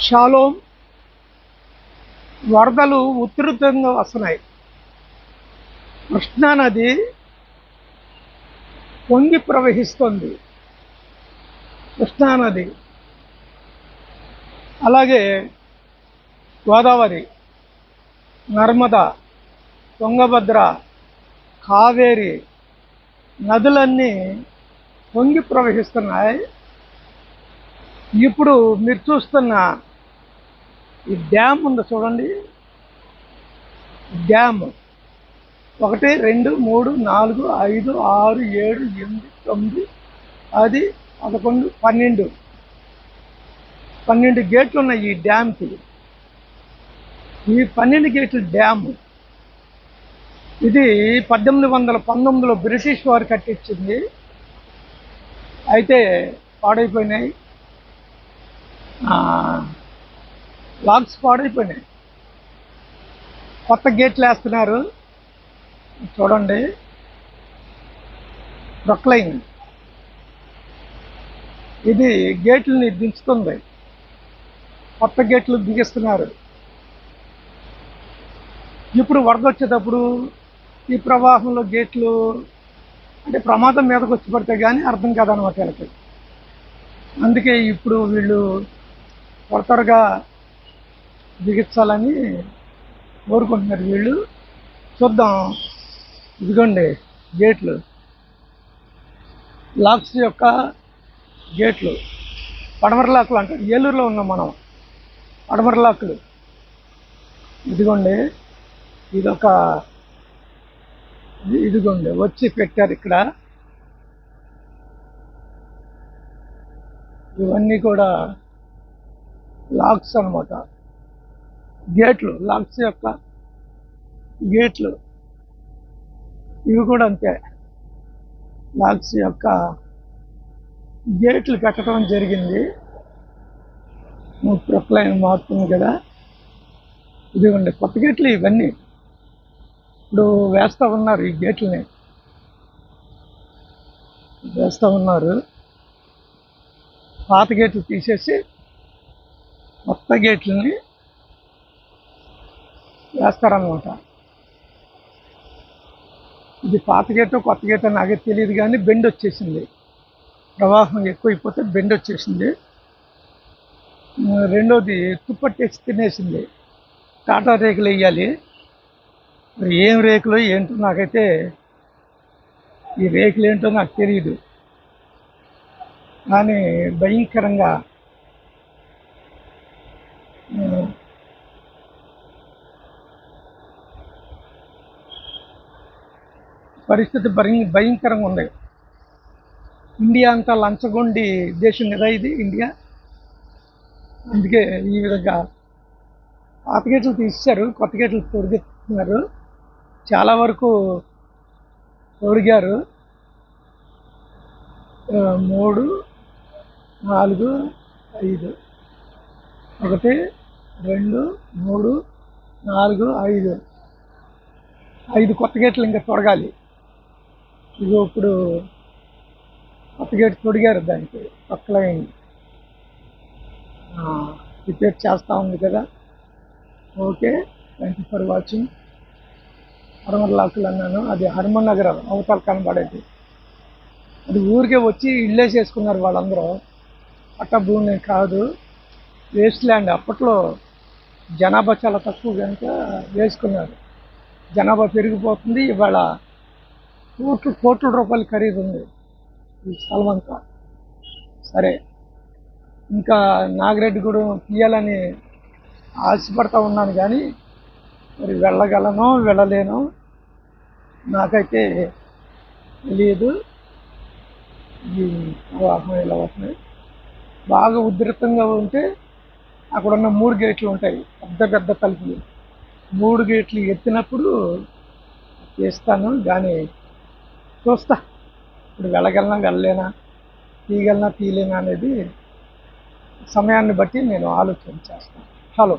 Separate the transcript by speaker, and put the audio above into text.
Speaker 1: Shalom వరదలు ఉధృతంగా వస్తున్నాయి. కృష్ణానది పొంగి ప్రవహిస్తుంది. కృష్ణానది అలాగే గోదావరి నర్మద తుంగభద్ర కావేరి నదులన్నీ పొంగి ప్రవహిస్తున్నాయి. ఇప్పుడు మీరు చూస్తున్న ఈ డ్యామ్ ఉంది చూడండి. డ్యామ్. ఒకటి రెండు మూడు నాలుగు ఐదు ఆరు ఏడు ఎనిమిది తొమ్మిది అది పదకొండు పన్నెండు. పన్నెండు గేట్లు ఉన్నాయి ఈ డ్యామ్కి. ఈ పన్నెండు గేట్లు డ్యామ్. ఇది పద్దెనిమిది వందల పంతొమ్మిదిలో బ్రిటిష్ వారు కట్టించింది. అయితే పాడైపోయినాయి. లాక్స్ పాడైపోయినాయి. కొత్త గేట్లు వేస్తున్నారు. చూడండి. ప్రొక్లైన్. ఇది గేట్లని దించుతుంది. కొత్త గేట్లు బిగిస్తున్నారు ఇప్పుడు వరద వచ్చేటప్పుడు ఈ ప్రవాహంలో గేట్లు అంటే ప్రమాదం మీదకి వచ్చి పడితే కానీ అర్థం కాదనమాట వీళ్ళకి. అందుకే ఇప్పుడు వీళ్ళు త్వర త్వరగా బిగించాలని కోరుకుంటున్నారు వీళ్ళు. చూద్దాం. ఇదిగోండి గేట్లు. లాక్స్ యొక్క గేట్లు. పడమర లాక్లు అంటారు ఏలూరులో ఉన్నాం మనం. పడమర లాక్లు ఇదిగోండి ఇదొక ఇదిగోండి వచ్చి పెట్టారు ఇక్కడ. ఇవన్నీ కూడా లాక్స్ అన్నమాట. గేట్లు లంగ్స్ యొక్క గేట్లు. ఇవి కూడా అంతే. లంగ్స్ యొక్క గేట్లు కట్టడం జరిగింది. ప్రొక్లైన్ మారుతుంది కదా. ఇదిగోండి కొత్త గేట్లు ఇవన్నీ. ఇప్పుడు వేస్తూ ఉన్నారు ఈ గేట్లని. వేస్తూ ఉన్నారు. పాత గేట్లు తీసేసి కొత్త గేట్లని వేస్తారనమాట ఇది పాత గేట్ కొత్త గేటో నాకే తెలియదు కానీ బెండ్ వచ్చేసింది. ప్రవాహం ఎక్కువైపోతే బెండ్ వచ్చేసింది. రెండోది తుప్పట్టేసి తినేసింది. టాటా రేకులు వేయాలి. మరి ఏం రేకులు ఏంటో నాకైతే ఈ రేకులు ఏంటో నాకు తెలియదు కానీ భయంకరంగా పరిస్థితి భయం భయంకరంగా ఉంది. ఇండియా అంతా లంచగొండి దేశం కదా ఇది ఇండియా? అందుకే ఈ విధంగా పాత గేట్లు తీశారు కొత్త గేట్లు తొడిగిస్తున్నారు చాలా వరకు తొడిగారు మూడు నాలుగు ఐదు. ఒకటి రెండు మూడు నాలుగు ఐదు. ఐదు కొత్త గేట్లు ఇంకా తొడగాలి. ఇదిగో ఇప్పుడు కొత్త గేట్ తొడిగారు దానికి పక్కల రిపేర్ చేస్తూ ఉంది కదా. Okay thank you for watching Hanuman లాకులు అన్నాను అది హనుమన్ నగర్ అవతల కనబడేది. అది ఊరికే వచ్చి ఇళ్ళే చేసుకున్నారు వాళ్ళందరూ. పట్ట భూమి కాదు. వేస్ట్ ల్యాండ్ అప్పట్లో జనాభా చాలా తక్కువ కనుక వేసుకున్నారు. జనాభా పెరిగిపోతుంది ఇవాళ కోట్లు కోట్ల రూపాయలు ఖరీదు ఉంది. ఈ స్థలం సరే. ఇంకా నాగిరెడ్డి కూడా తీయాలని ఆశపడతా ఉన్నాను కానీ మరి వెళ్ళగలను వెళ్ళలేను. నాకైతే తెలియదు. ఈ ప్రవాహం ఇలా వస్తున్నాయి బాగా ఉధృతంగా ఉంటే అక్కడ ఉన్న మూడు గేట్లు ఉంటాయి. పెద్ద పెద్ద తలుపులు. మూడు గేట్లు ఎత్తినప్పుడు చేస్తాను కానీ చూస్తా ఇప్పుడు వెళ్ళగలనా వెళ్ళలేనా తీయగలనా తీయలేనా అనేది సమయాన్ని బట్టి నేను ఆలోచన చేస్తాను. హలో.